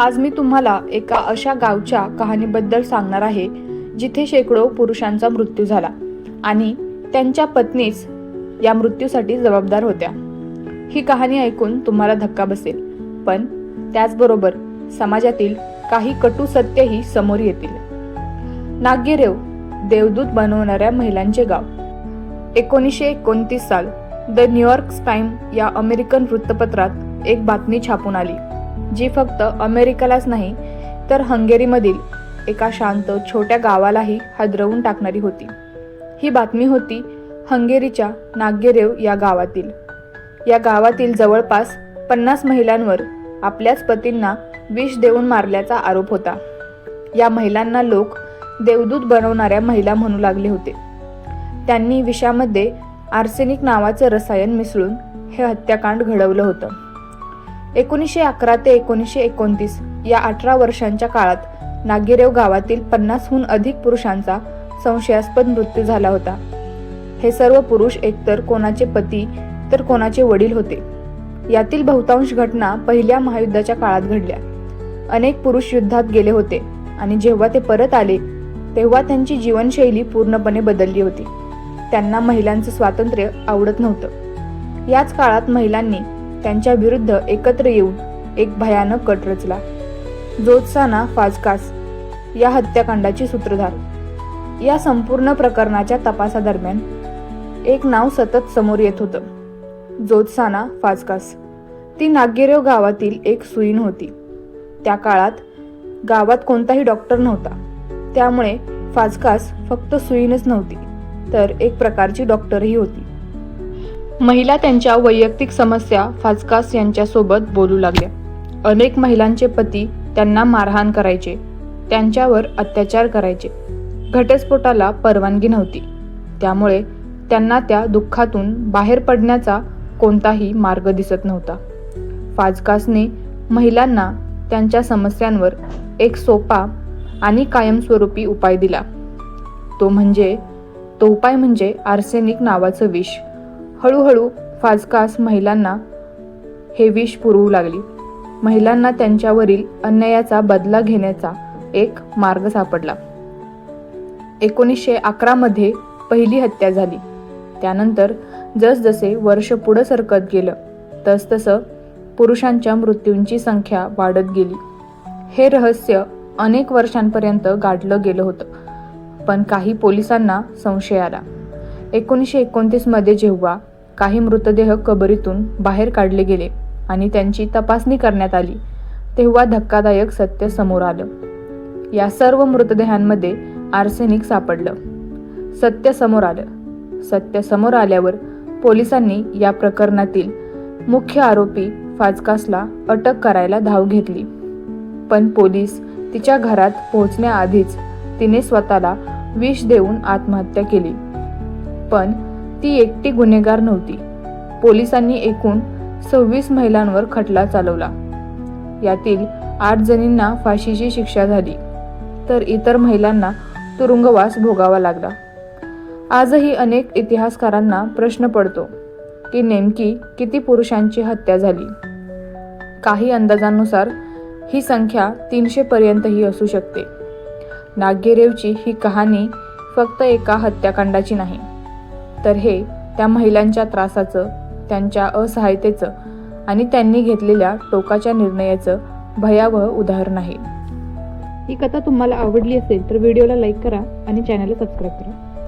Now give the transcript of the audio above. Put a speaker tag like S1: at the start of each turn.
S1: आज मी तुम्हाला एका अशा गावच्या कहाणीबद्दल सांगणार आहे जिथे शेकडो पुरुषांचा मृत्यू झाला आणि त्यांच्या पत्नीच या मृत्यूसाठी जबाबदार होत्या. ही कहाणी ऐकून तुम्हाला धक्का बसेल पण त्याचबरोबर समाजातील काही कटू सत्यही समोर येतील. नाग्यरेव देवदूत बनवणाऱ्या महिलांचे गाव. एकोणीसशे एकोणतीस साल द न्यूयॉर्क टाइम या अमेरिकन वृत्तपत्रात एक बातमी छापून आली. जी फक्त अमेरिकेलाच नाही तर हंगेरीमधील एका शांत छोट्या गावालाही हादरवून टाकणारी होती. ही बातमी होती हंगेरीच्या नागेरेव या गावातील. या गावातील जवळपास पन्नास महिलांवर आपल्याच पतींना विष देऊन मारल्याचा आरोप होता. या महिलांना लोक देवदूत बनवणाऱ्या महिला म्हणू लागले होते. त्यांनी विषामध्ये आर्सेनिक नावाचं रसायन मिसळून हे हत्याकांड घडवलं होतं. एकोणीसशे अकरा ते एकोणीसशे एकोणतीस या अठरा वर्षांच्या काळात नागेरेव गावातील पन्नासहून अधिक पुरुषांचा संशयास्पद मृत्यू झाला होता. हे सर्व पुरुष एकतर कोणाचे पती तर कोणाचे वडील होते. यातील बहुतांश घटना पहिल्या महायुद्धाच्या काळात घडल्या. अनेक पुरुष युद्धात गेले होते आणि जेव्हा ते परत आले तेव्हा त्यांची जीवनशैली पूर्णपणे बदलली होती. त्यांना महिलांचं स्वातंत्र्य आवडत नव्हतं. याच काळात महिलांनी त्यांच्या विरुद्ध एकत्र येऊन एक भयानक कट रचला. जोत्साना फाजकास या हत्याकांडाची सूत्रधार. या संपूर्ण प्रकरणाच्या तपासादरम्यान एक नाव सतत समोर येत होतं. जोत्साना फाजकास ती नागेरेव गावातील एक सुईन होती. त्या काळात गावात कोणताही डॉक्टर नव्हता. त्यामुळे फाजकास फक्त सुईनच नव्हती तर एक प्रकारची डॉक्टरही होती. महिला त्यांच्या वैयक्तिक समस्या फाजकास यांच्यासोबत बोलू लागल्या. अनेक महिलांचे पती त्यांना मारहाण करायचे. त्यांच्यावर अत्याचार करायचे. घटस्फोटाला परवानगी नव्हती. त्यामुळे त्यांना त्या दुःखातून बाहेर पडण्याचा कोणताही मार्ग दिसत नव्हता. फाजकासने महिलांना त्यांच्या समस्यांवर एक सोपा आणि कायमस्वरूपी उपाय दिला. तो म्हणजे तो उपाय म्हणजे आर्सेनिक नावाचं विष. हळूहळू फाजकास महिलांना हे विष पुरवू लागली. महिलांना त्यांच्यावरील अन्यायाचा बदला घेण्याचा एक मार्ग सापडला. एकोणीसशे अकरामध्ये पहिली हत्या झाली. त्यानंतर जसजसे वर्ष पुढं सरकत गेलं तसतसं पुरुषांच्या मृत्यूंची संख्या वाढत गेली. हे रहस्य अनेक वर्षांपर्यंत गाठलं गेलं होतं पण काही पोलिसांना संशय आला. एकोणीसशे एकोणतीसमध्ये जेव्हा काही मृतदेह कबरीतून बाहेर काढले गेले आणि त्यांची तपासणी करण्यात आली तेव्हा धक्कादायक सत्य समोर आलं. या सर्व मृतदेहांमध्ये आर्सेनिक सापडलं. सत्य समोर आलं. सत्य समोर आल्यावर पोलिसांनी या प्रकरणातील मुख्य आरोपी फाजकासला अटक करायला धाव घेतली. पण पोलीस तिच्या घरात पोहोचण्याआधीच तिने स्वतःला विष देऊन आत्महत्या केली. पण ती एकटी गुन्हेगार नव्हती. पोलिसांनी एकूण सव्वीस महिलांवर खटला चालवला. यातील आठ जणींना फाशीची शिक्षा झाली तर इतर महिलांना तुरुंगवास भोगावा लागला. आजही अनेक इतिहासकारांना प्रश्न पडतो की नेमकी किती पुरुषांची हत्या झाली? काही अंदाजांनुसार ही संख्या तीनशे पर्यंतही असू शकते. नागेरेवची ही कहाणी फक्त एका हत्याकांडाची नाही. तर हे त्या महिलांच्या त्रासाचं त्यांच्या असहायतेचं आणि त्यांनी घेतलेल्या टोकाच्या निर्णयाचं भयावह उदाहरण आहे. ही कथा तुम्हाला आवडली असेल तर व्हिडिओला लाईक करा आणि चॅनलला सबस्क्राईब करा.